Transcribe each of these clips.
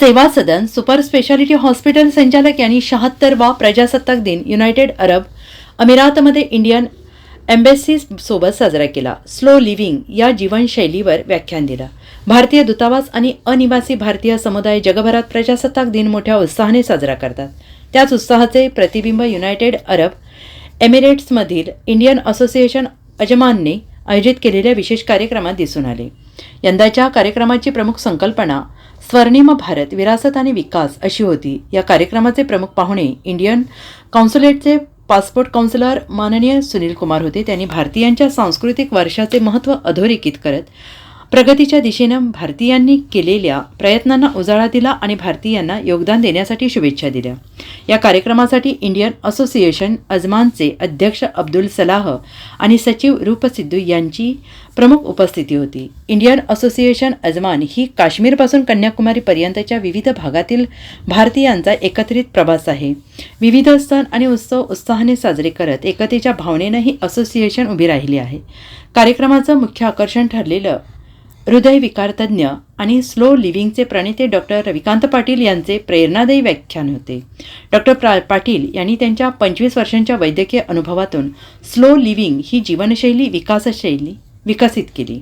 सेवा सदन super speciality hospital संचालक यांनी शहात्तरवा प्रजासत्ताक दिन युनायटेड अरब अमिरातमध्ये इंडियन एम्बेसी सोबत साजरा केला. स्लो लिव्हिंग या जीवनशैलीवर व्याख्यान दिलं. भारतीय दूतावास आणि अनिवासी भारतीय समुदाय जगभरात प्रजासत्ताक दिन मोठ्या उत्साहाने साजरा करतात. त्याच उत्साहाचे प्रतिबिंब युनायटेड अरब एमिरेट्समधील इंडियन असोसिएशन अजमानने आयोजित केलेल्या विशेष कार्यक्रमात दिसून आले. यंदाच्या कार्यक्रमाची प्रमुख संकल्पना स्वर्णिम भारत विरासत आणि विकास अशी होती. या कार्यक्रमाचे प्रमुख पाहुणे इंडियन कॉन्सुलेटचे पासपोर्ट काउन्सिलर माननीय सुनील कुमार होते. त्यांनी भारतीयांच्या सांस्कृतिक वर्षाचे महत्त्व अधोरेखित करत प्रगतीच्या दिशेनं भारतीयांनी केलेल्या प्रयत्नांना उजाळा दिला आणि भारतीयांना योगदान देण्यासाठी शुभेच्छा दिल्या. या कार्यक्रमासाठी इंडियन असोसिएशन अजमानचे अध्यक्ष अब्दुल सलाह आणि सचिव रूपसिद्धू यांची प्रमुख उपस्थिती होती. इंडियन असोसिएशन अजमान ही काश्मीरपासून कन्याकुमारीपर्यंतच्या विविध भागातील भारतीयांचा एकत्रित प्रवास आहे. विविध सण आणि उत्सव उत्साहाने साजरे करत एकतेच्या भावनेनं ही असोसिएशन उभी राहिली आहे. कार्यक्रमाचं मुख्य आकर्षण ठरलेलं हृदयविकारतज्ञ आणि स्लो लिव्हिंगचे प्रणेते डॉक्टर रविकांत पाटील यांचे प्रेरणादायी व्याख्यान होते. डॉक्टर प्रा पाटील यांनी त्यांच्या पंचवीस वर्षांच्या वैद्यकीय अनुभवातून स्लो लिव्हिंग ही जीवनशैली विकासशैली विकसित केली.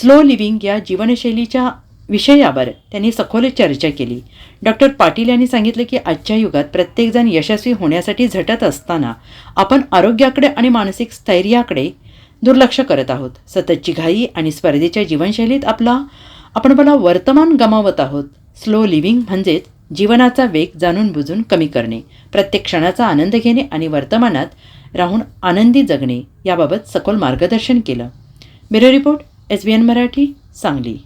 स्लो लिव्हिंग या जीवनशैलीच्या विषयावर त्यांनी सखोल चर्चा केली. डॉक्टर पाटील यांनी सांगितलं की आजच्या युगात प्रत्येकजण यशस्वी होण्यासाठी झटत असताना आपण आरोग्याकडे आणि मानसिक स्थैर्याकडे दुर्लक्ष करत आहोत. सततची घाई आणि स्पर्धेच्या जीवनशैलीत आपला आपण मला वर्तमान गमावत आहोत. स्लो लिव्हिंग म्हणजेच जीवनाचा वेग जाणून बुजून कमी करणे. प्रत्येक क्षणाचा आनंद घेणे आणि वर्तमानात राहून आनंदी जगणे याबाबत सखोल मार्गदर्शन केलं. Bureau report S B N Marathi Sangli.